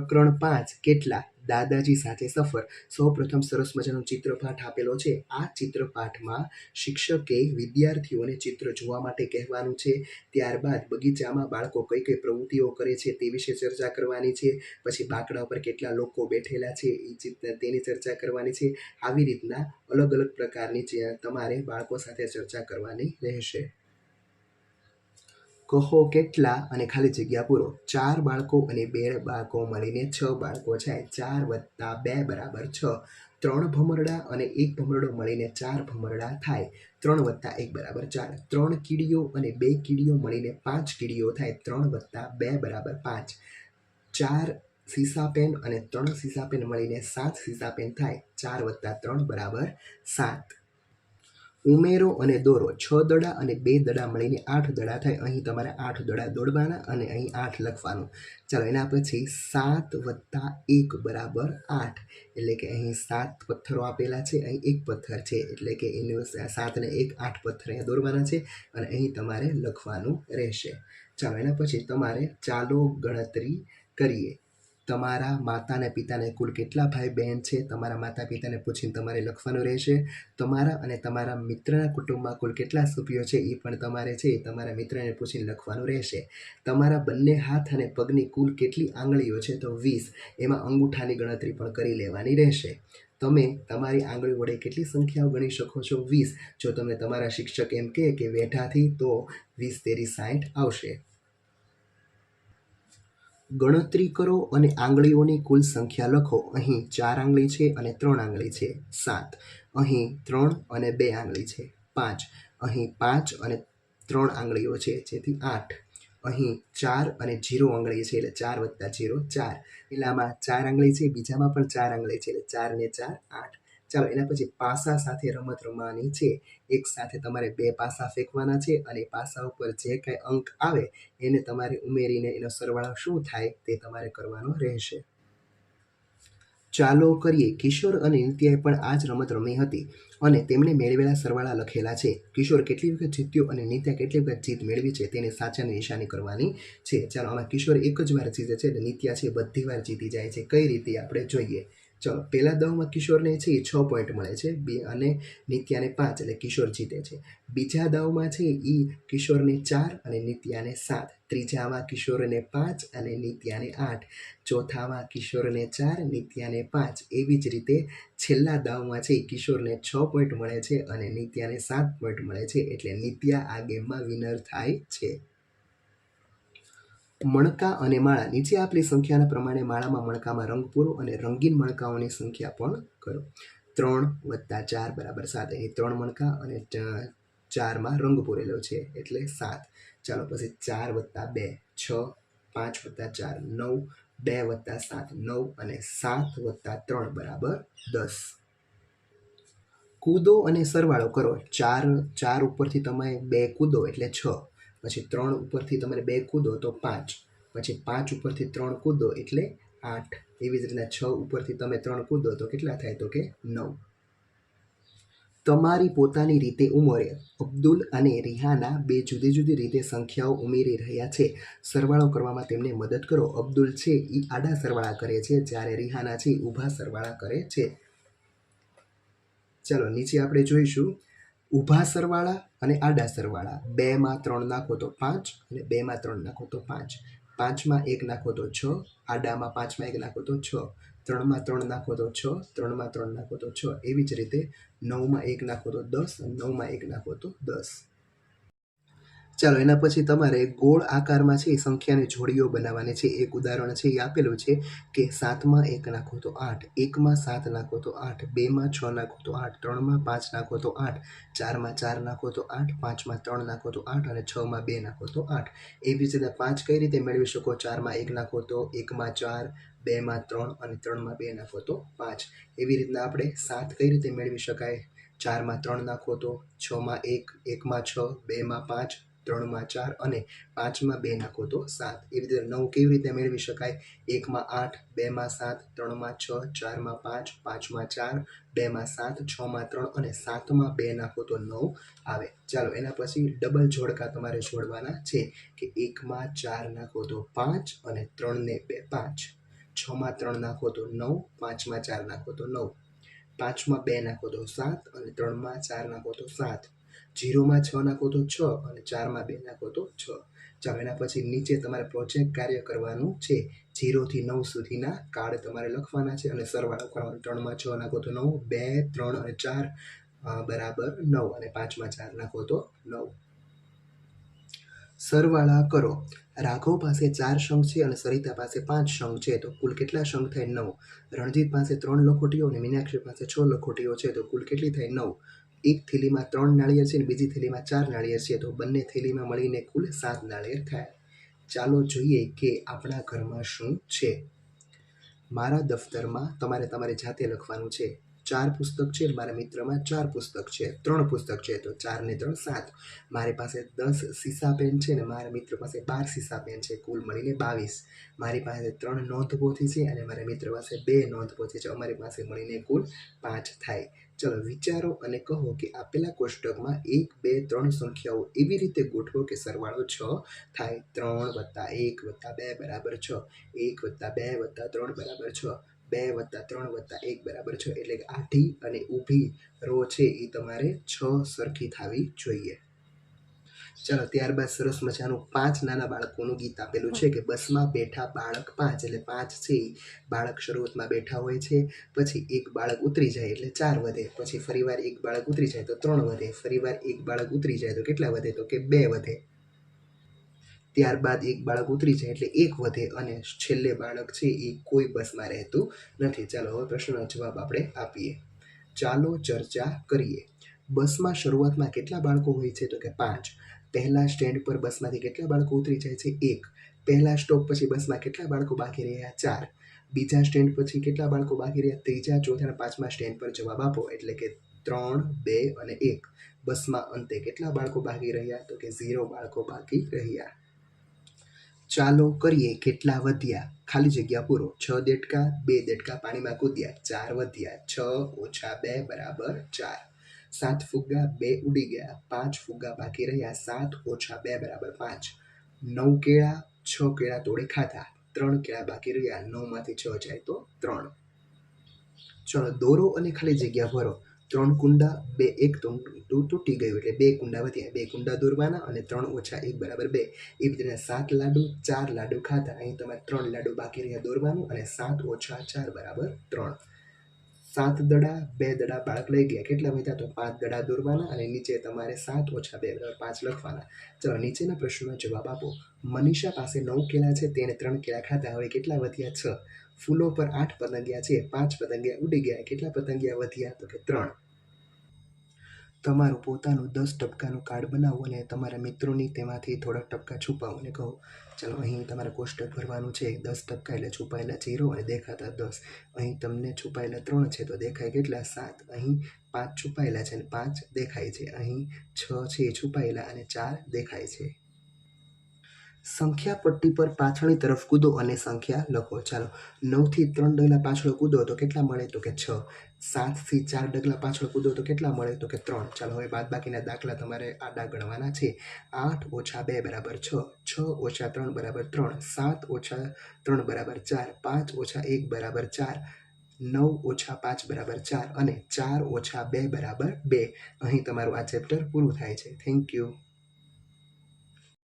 પ્રકરણ પાંચ કેટલા દાદાજી સાથે સફર? સૌપ્રથમ સરસ મજાનો ચિત્રપાઠ આપેલો છે. આ ચિત્રપાઠમાં શિક્ષકે વિદ્યાર્થીઓને ચિત્ર જોવા માટે કહેવાનું છે. ત્યારબાદ બગીચામાં બાળકો કઈ કઈ પ્રવૃત્તિઓ કરે છે તે વિશે ચર્ચા કરવાની છે. પછી બાકડા ઉપર કેટલા લોકો બેઠેલા છે એ ચિત્ર તેની ચર્ચા કરવાની છે. આવી રીતના અલગ અલગ પ્રકારની તમારે બાળકો સાથે ચર્ચા કરવાની રહેશે. કહો કેટલા અને ખાલી જગ્યા પૂરો. ચાર બાળકો અને બે બાળકો મળીને છ બાળકો છે ચાર વત્તા બે બરાબર છ. ત્રણ ભમરડા અને એક ભમરડો મળીને ચાર ભમરડા થાય. ત્રણ વત્તા એક બરાબર ચાર. ત્રણ કીડીઓ અને બે કીડીઓ મળીને પાંચ કીડીઓ થાય. ત્રણ વત્તા બે બરાબર પાંચ. ચાર સીસા પેન અને ત્રણ સીસા પેન મળીને સાત સીસા પેન થાય. ચાર વત્તા ત્રણ બરાબર સાત. ઉમેરો અને દોરો. છ દડા અને બે દડા મળીને આઠ દડા થાય. અહીં તમારે આઠ દડા દોડવાના અને અહીં આઠ લખવાનું. ચાલો, એના પછી સાત વત્તા એક બરાબર આઠ. એટલે કે અહીં સાત પથ્થરો આપેલા છે. અહીં એક પથ્થર છે. એટલે કે એનું સાતને એક, આઠ પથ્થર અહીંયા દોરવાના છે અને અહીં તમારે લખવાનું રહેશે. ચાલો, એના પછી તમારે ચાલો ગણતરી કરીએ. તમારા માતા અને પિતાને કુલ કેટલા ભાઈ બહેન છે? તમારા માતા પિતાને પૂછીને તમારે લખવાનું રહેશે. તમારા અને તમારા મિત્રના કુટુંબમાં કુલ કેટલા સભ્યો છે? એ પણ તમારે છે એ તમારા મિત્રને પૂછીને લખવાનું રહેશે. તમારા બંને હાથ અને પગની કુલ કેટલી આંગળીઓ છે? તો વીસ. એમાં અંગૂઠાની ગણતરી પણ કરી લેવાની રહેશે. તમે તમારી આંગળી વડે કેટલી સંખ્યાઓ ગણી શકો છો? વીસ. જો તમને તમારા શિક્ષક એમ કહે કે વેઢાથી, તો વીસ તેરી સાઠ આવશે. ગણતરી કરો અને આંગળીઓની કુલ સંખ્યા લખો. અહીં ચાર આંગળી છે અને ત્રણ આંગળી છે. સાત. અહીં ત્રણ અને બે આંગળી છે. પાંચ. અહીં પાંચ અને ત્રણ આંગળીઓ છે, જેથી આઠ. અહીં ચાર અને જીરો આંગળી છે, એટલે ચાર વત્તા જીરો ચાર. પેલામાં ચાર આંગળી છે, બીજામાં પણ ચાર આંગળી છે, એટલે ચાર ને ચાર, આઠ. ચાલો, એના પછી પાસા સાથે રમત રમવાની છે. એક સાથે તમારે બે પાસા ફેંકવાના છે અને પાસા ઉપર જે કાંઈ અંક આવે, એને તમારે ઉમેરીને એનો સરવાળો શું થાય તે તમારે કરવાનો રહેશે. ચાલો કરીએ, કિશોર અને નિત્યાએ પણ આ જ રમત રમી હતી અને તેમણે મેળવેલા સરવાળા લખેલા છે. કિશોર કેટલી વખત જીત્યો અને નિત્યા કેટલી વખત જીત મેળવી છે તેને સાચાની નિશાની કરવાની છે. ચાલો, આમાં કિશોર એક જ વાર જીતે છે અને નિત્યા છે બધી વાર જીતી જાય છે. કઈ રીતે આપણે જોઈએ? ચલો, પહેલા દાવમાં કિશોરને છે એ છ પોઈન્ટ મળે છે, બે અને નિત્યાને પાંચ એટલે કિશોર જીતે છે. બીજા દાવમાં છે એ કિશોરને ચાર અને નિત્યાને સાત. ત્રીજામાં કિશોરને પાંચ અને નિત્યાને આઠ. ચોથામાં કિશોરને ચાર, નિત્યાને પાંચ. એવી જ રીતે છેલ્લા દાવમાં છે કિશોરને છ પોઈન્ટ મળે છે અને નિત્યાને સાત પોઈન્ટ મળે છે એટલે નિત્યા આ ગેમમાં વિનર થાય છે. મણકા અને માળા. નીચે આપેલી સંખ્યાના પ્રમાણે માળામાં મણકામાં રંગ પૂરો અને રંગીન મણકાઓની સંખ્યા પણ કરો. ત્રણ વત્તા ચાર બરાબર સાત. અહીં ત્રણ મણકા અને ચારમાં રંગ પૂરેલો છે એટલે સાત. ચાલો પછી ચાર વત્તા બે, છ, પાંચ વત્તા ચાર, નવ, બે વત્તા સાત, નવ અને સાત વત્તા ત્રણ બરાબર દસ. કૂદો અને સરવાળો કરો. ચાર ચાર ઉપરથી તમે બે કૂદો એટલે છ. પછી ત્રણ ઉપરથી તમારે બે કૂદો તો પાંચ. પછી પાંચ ઉપરથી ત્રણ કૂદો એટલે આઠ. એવી જ રીતના છ ઉપરથી તમે ત્રણ કૂદો તો કેટલા થાય તો કે નવ. તમારી પોતાની રીતે ઉંમરે અબ્દુલ અને રિહાના બે જુદી જુદી રીતે સંખ્યાઓ ઉમેરી રહ્યા છે. સરવાળો કરવામાં તેમને મદદ કરો. અબ્દુલ છે એ આડા સરવાળા કરે છે, જ્યારે રિહાના છે, ઊભા સરવાળા કરે છે. ચાલો, નીચે આપણે જોઈશું. ઊભા સરવાળા અને આડા સરવાળા. બેમાં ત્રણ નાખો તો પાંચ અને બેમાં ત્રણ નાખો તો પાંચ. પાંચમાં એક નાખો તો છ આડામાં પાંચમાં એક નાખો તો છ. ત્રણમાં ત્રણ નાખો તો છ ત્રણમાં ત્રણ નાખો તો છ. એવી જ રીતે નવમાં એક નાખો તો દસ અને નવમાં એક નાખો તો દસ. ચાલો એના પછી તમારે ગોળ આકારમાં છે એ સંખ્યાની જોડીઓ બનાવવાની છે એક ઉદાહરણ છે એ આપેલું છે કે સાતમાં એક નાખો તો આઠ એકમાં સાત નાખો તો આઠ બેમાં છ નાખો તો આઠ ત્રણમાં પાંચ નાખો તો આઠ ચારમાં ચાર નાખો તો આઠ પાંચમાં ત્રણ નાખો તો આઠ અને છમાં બે નાખો તો આઠ એવી જ રીતે પાંચ કઈ રીતે મેળવી શકો ચારમાં એક નાખો તો એકમાં ચાર બેમાં ત્રણ અને ત્રણમાં બે નાખો તો પાંચ એવી રીતના આપણે સાત કઈ રીતે મેળવી શકાય ચારમાં ત્રણ નાખો તો છમાં એક એકમાં છ બેમાં પાંચ ત્રણમાં ચાર અને પાંચમાં બે નાખો તો સાત. એવી રીતે નવ કેવી રીતે મેળવી શકાય? એકમાં આઠ, બેમાં સાત, ત્રણમાં છ, ચારમાં પાંચ, પાંચમાં ચાર, બેમાં સાત, છમાં ત્રણ અને સાતમાં બે નાખો તો નવ આવે. ચાલો, એના પછી ડબલ જોડકા તમારે જોડવાના છે કે એકમાં ચાર નાખો તો પાંચ અને ત્રણને બે પાંચ. છમાં ત્રણ નાખો તો નવ, પાંચમાં ચાર નાખો તો નવ. પાંચમાં બે નાખો તો સાત અને ત્રણમાં ચાર નાખો તો સાત. જીરોમાં છ નાખો તો છ અને ચારમાં બે નાખો તો છ. ચાલો એના પછી નીચે તમારે પ્રોજેક્ટ કાર્ય કરવાનું છે. જીરોથી નવ સુધીના કાર્ડ તમારે લખવાના છે અને સરવાળો કરવાનો. ત્રણમાં છ નાખો તો નવ, બે, ત્રણ અને ચાર બરાબર નવ અને પાંચમાં ચાર નાખો તો નવ. સરવાળા કરો. રાઘવ પાસે ચાર શંખ છે અને સરિતા પાસે પાંચ શંખ છે. તો કુલ કેટલા શંખ થાય? નવ. રણજીત પાસે ત્રણ લખોટીઓ અને મીનાક્ષી પાસે છ લખોટીઓ છે. તો કુલ કેટલી થાય? નવ. એક થેલીમાં ત્રણ નાળિયેર છે અને બીજી થેલીમાં ચાર નાળિયેર છે. તો બંને થેલીમાં મળીને કુલ સાત નાળિયેર થાય. ચાલો જોઈએ કે આપણા ઘરમાં શું છે. મારા દફતરમાં તમારે તમારે જાતે લખવાનું છે. ચાર પુસ્તક છે મારા મિત્રમાં ચાર પુસ્તક છે. ત્રણ પુસ્તક છે. તો ચાર ને ત્રણ સાત. મારી પાસે દસ સીસા પેન છે ને મારા મિત્ર પાસે બાર સીસા પેન છે. કુલ મળીને બાવીસ. મારી પાસે ત્રણ નોંધપોથી છે અને મારા મિત્ર પાસે બે નોંધપોથી છે. અમારી પાસે મળીને કુલ પાંચ થાય. ચલો વિચારો અને કહો કે આપેલા કોષ્ટકમાં એક, બે, ત્રણ સંખ્યાઓ એવી રીતે ગોઠવો કે સરવાળો છ થાય ત્રણ વત્તા એક વત્તા બે બરાબર છ. એક વત્તા બે વત્તા ત્રણ બરાબર છ. બે વત્તા ત્રણ વત્તા એક બરાબર છ. એટલે કે આઠી અને ઊભી રો છે એ તમારે છ સરખી થવી જોઈએ. ચાલો, ત્યારબાદ સરસ મજાનું પાંચ નાના બાળકોનું ગીત આપેલું છે કે બસમાં બેઠા બાળક પાંચ, એટલે પાંચ છે બાળક શરૂઆતમાં બેઠા હોય છે, પછી એક બાળક ઉતરી જાય, એટલે ચાર વધે. પછી ફરીવાર એક બાળક ઉતરી જાય તો ત્રણ વધે. ફરીવાર એક બાળક ઉતરી જાય તો કેટલા વધે તો કે બે વધે. ત્યારબાદ એક બાળક ઉતરી જાય એટલે એક વધે અને છેલ્લે બાળક છે એ કોઈ બસમાં રહેતું નથી. ચાલો, હવે પ્રશ્નનો જવાબ આપણે આપીએ. ચાલો ચર્ચા કરીએ. બસમાં શરૂઆતમાં કેટલા બાળકો હોય છે તો કે પાંચ. પહેલા સ્ટેન્ડ પર બસમાંથી કેટલા બાળકો ઉતરી જાય છે? એક. પહેલા સ્ટોપ પછી બસમાં કેટલા બાળકો બાકી રહ્યા? ચાર. બીજા સ્ટેન્ડ પછી કેટલા બાળકો બાકી રહ્યા? ત્રીજા, ચોથા અને પાંચમા સ્ટેન્ડ પર જવાબ આપો. એટલે કે ત્રણ, બે અને એક. બસમાં અંતે કેટલા બાળકો બાકી રહ્યા? તો કે ઝીરો બાળકો બાકી રહ્યા. ચાલો કરીએ કેટલા વધ્યા? ખાલી જગ્યા પૂરો. છ દેડકા, બે દેડકા પાણીમાં કૂદ્યા. ચાર વધ્યા. છ ઓછા બે બરાબર ચાર. સાત ફુગ્ગા, બે ઉડી ગયા પાંચ ફુગ્ગા બાકી રહ્યા, સાત ઓછા બે બરાબર પાંચ. નવ કેળા, છ કેળા તોડે ખાધા, ત્રણ કેળા બાકી રહ્યા, નવમાંથી છ જાય તો ત્રણ. ચલો, દોરો અને ખાલી જગ્યા ભરો. ત્રણ કુંડા, બે, એક તૂટી ગયું એટલે બે કુંડા વધ્યા. બે કુંડા દોરવાના અને ત્રણ ઓછા એક બરાબર બે. એ રીતે સાત લાડુ, ચાર લાડુ ખાધા. અહીં તમારે ત્રણ લાડુ બાકી રહ્યા દોરવાનું અને સાત ઓછા ચાર બરાબર ત્રણ. સાત દડા, બે દડા બાળક લઈ ગયા. કેટલા વધ્યા તો પાંચ દડા દોરવાના અને નીચે તમારે સાત ઓછા બે પાંચ લખવાના. ચલો, નીચેના પ્રશ્નનો જવાબ આપો. મનીષા પાસે નવ કેળા છે, તેણે ત્રણ કેળા ખાધા. હવે કેટલા વધ્યા? છ. ફૂલો પર આઠ પતંગિયા છે, પાંચ પતંગિયા ઉડી ગયા. કેટલા પતંગિયા વધ્યા? તો કે ત્રણ. તમારું પોતાનું દસ ટપકાનું કાર્ડ બનાવો અને તમારા મિત્રોની તેમાંથી થોડાક ટપકા છુપાવો અને કહો, ચાલો, અહીં તમારે કોષ્ટક ભરવાનું છે. દસ ટપકા એટલે છુપાયેલા જીરો અને દેખાતા દસ. અહીં તમને છુપાયેલા ત્રણ છે, તો દેખાય કેટલા? સાત. અહીં પાંચ છુપાયેલા છે અને પાંચ દેખાય છે. અહીં છ છે છુપાયેલા અને ચાર દેખાય છે. સંખ્યા પટ્ટી પર પાછળની તરફ કૂદો અને સંખ્યા લખો. ચાલો, નવથી ત્રણ ડગલા પાછળ કૂદો તો કેટલા મળે? તો કે છ. સાતથી ચાર ડગલા પાછળ કૂદો તો કેટલા મળે? તો કે ત્રણ. ચાલો, હવે બાદ બાકીના દાખલા તમારે આડા ગણવાના છે. આઠ ઓછા બે બરાબર છ. છ ઓછા ત્રણ બરાબર ત્રણ. સાત ઓછા ત્રણ બરાબર ચાર. પાંચ ઓછા એક બરાબર ચાર. નવ ઓછા પાંચ બરાબર ચાર અને ચાર ઓછા બે બરાબર બે. અહીં તમારું આ ચેપ્ટર પૂરું થાય છે. Thank you.